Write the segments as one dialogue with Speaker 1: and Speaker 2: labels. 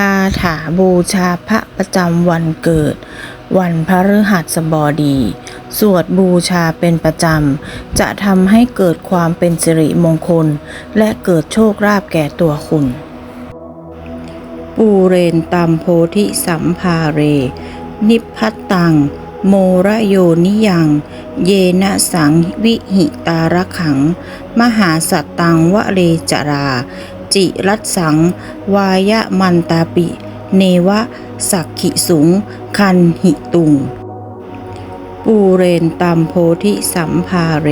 Speaker 1: าถาบูชาพระประจำวันเกิด วันพฤหัสบดี สวดบูชาเป็นประจำ จะทำให้เกิดความเป็นสิริมงคล และเกิดโชคลาภแก่ตัวคุณ ปูเรนตัมโพธิสัมภาเร นิพพัตตัง โมระโยนิยัง เยนะสังวิหิตาระขัง มหาสัตตังวะเลจรา จิรัตสัง วายะมันตาปิ เนวะ สักขิสุง คันหิตุง ปูเรนตัมโพธิสัมภาเร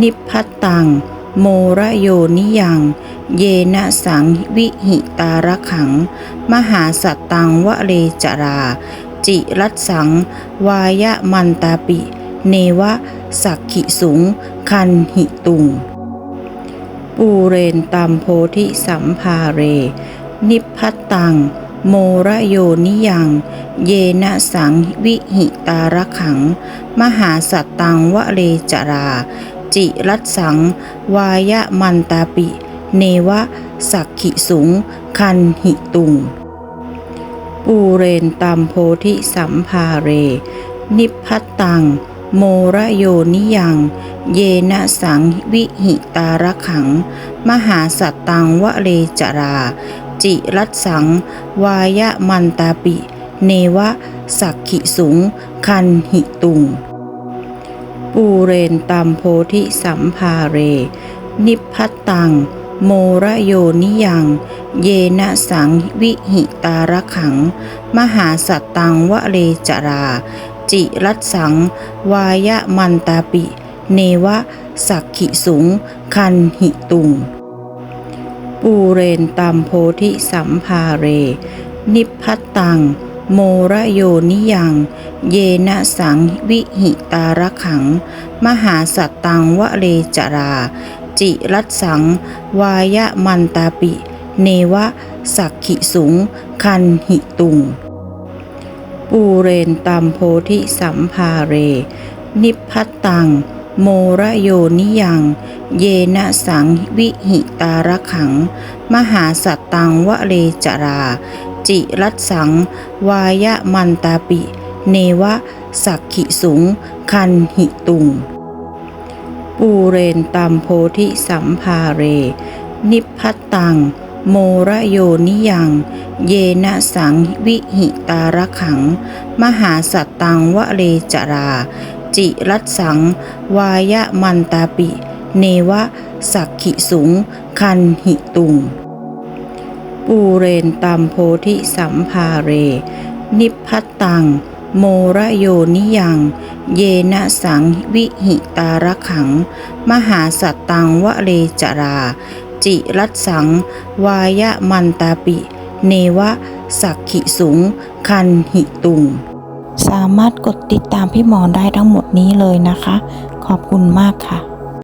Speaker 1: นิพพตตัง โมระโยนิยัง เยนะสังวิหิตาระขัง มหาสัตตังวะเลจรา จิรัตสัง วายะมันตาปิ เนวะ สักขิสุง คันหิตุง ปูเรนตัมโพธิสัมภาเร นิพพัตัง โมระโยนิยัง เยนะสังวิหิตาระขัง มหาสัตตังวะเลจรา จิรัตสัง วายะมันตาปิ เนวะ สักขิสุง คันหิตุง ปูเรนตัมโพธิสัมภาเร นิพพัตัง โมระโยนิยัง เยนะสังวิหิตาระขัง มหาสัตตังวะเลจรา จิรัตสัง วายะมันตาปิ เนวะ สักขิสุง คันหิตุง ปูเรนตัมโพธิสัมภาเร นิพพัตตัง โมระโยนิยัง เยนะสังวิหิตาระขัง มหาสัตตังวะเลจรา จิรัตสัง วายะมันตาปิ เนวะ สักขิสุง คันหิตุง ปูเรนตัมโพธิสัมภาเร นิพพัตตัง โมระโยนิยัง เยนะสังวิหิตาระขัง มหาสัตตังวะเลจรา จิรัตสัง วายะมันตาปิ เนวะ สักขิสุง คันหิตุงปูเรนตัมโพธิสัมภาเร นิพพัตตัง โมระโยนิยัง เยนะสังวิหิตาระขัง มหาสัตตังวะเลจรา จิรัตสัง วายะมันตาปิ เนวะ สักขิสุง คันหิตุง ปูเรนตัมโพธิสัมภาเร นิพพัตตัง โมระโยนิยัง เยนะสังวิหิตาระขัง มหาสัตตังวะเลจรา จิรัตสัง วายะมันตาปิ เนวะ สักขิสุง คันหิตุง ปูเรนตัมโพธิสัมภาเร นิพพัตตัง โมระโยนิยัง เยนะสังวิหิตาระขัง มหาสัตตังวะเลจรา จิรัตสัง วายะมันตาปิ เนวะ สักขิสุง คันหิตุง สามารถกดติดตามพี่หมอได้ทั้งหมดนี้เลยนะคะ ขอบคุณมากค่ะ